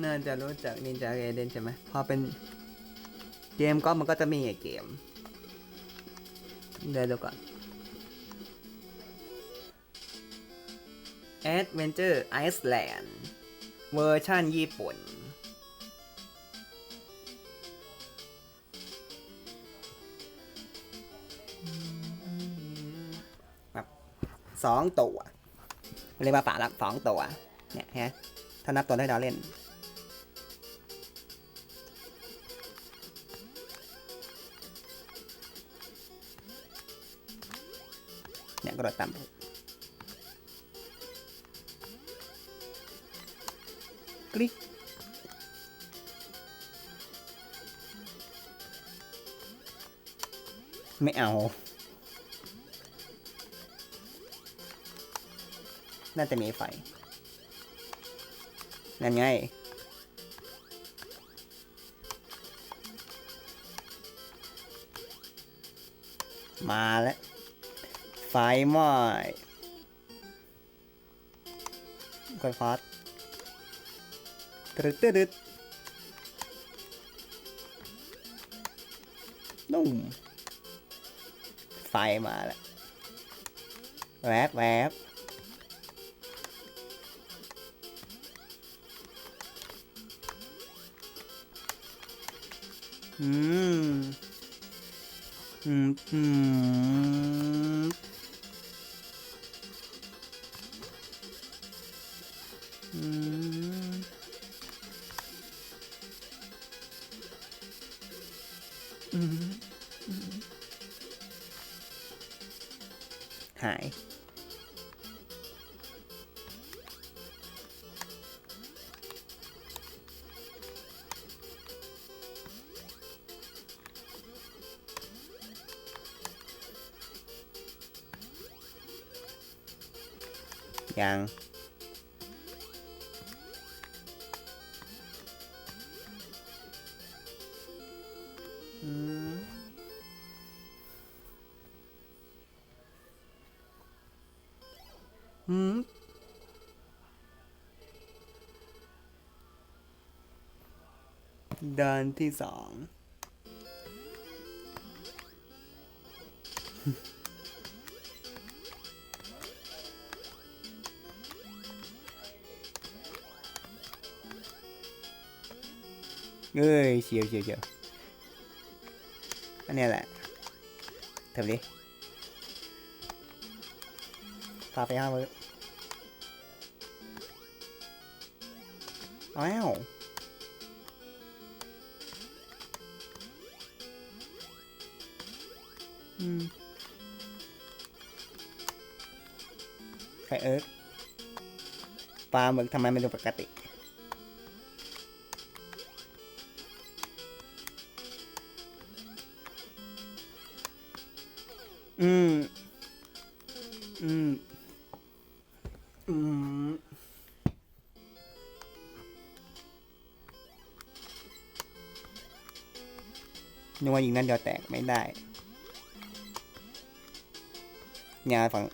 น่าจะรู้จักนินจาเอเดนใช่ไหมพอเป็นเกมก็มันก็จะมีไอเกม เดี๋ยวดูก่อน Adventure Iceland เวอร์ชันญี่ปุ่น แบบสองตัว เรียกว่าป่าละสองตัว เนี่ยฮะถ้านับตัวให้เราเล่น เนี่ยกระโดดต่ำกริ๊กไม่เอา น่าจะมีไฟ นั่นไง มาแล้ว ไฟไหม้กดฟอสตรึดตรึดนุ่มไฟมาแล้วแวบแวบอืม อืม อืม อืมหา อืมด้านที่สองเอ้ยเชียวเชียวเชียว อันนี้แหละทำดิพาไปห้ามืออ้าวอืมไฟเอิร์กปลาหมึกทำไมมันดูปกติ อืม อืม อืมนึกว่ายิงนั่นเดียวแตกไม่ได้เนี่ยฝั่ง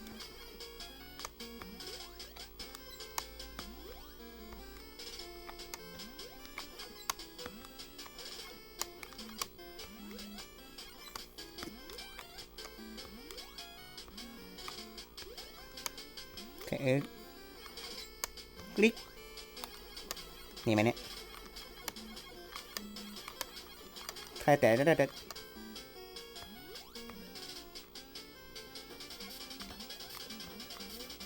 โอเคเออกลิก นี่ไหมเนี่ยใครแต่ได้ได้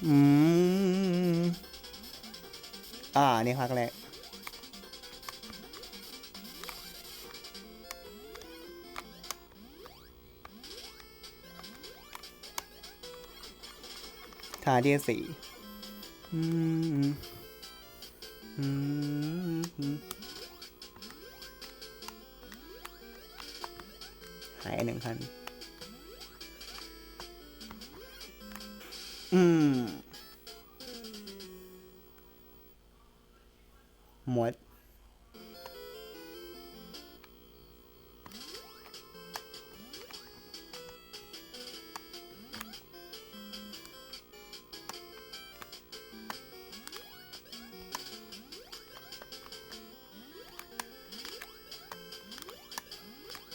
อืม อ่า นี่ครั้งแรก ทาเดียสีหายหนึ่งพันอืม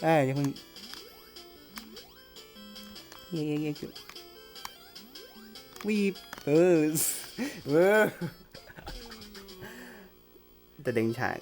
เอ้ยยังเพิ่งเย้เย้เย้จุวีบเออเออจะดึงฉาก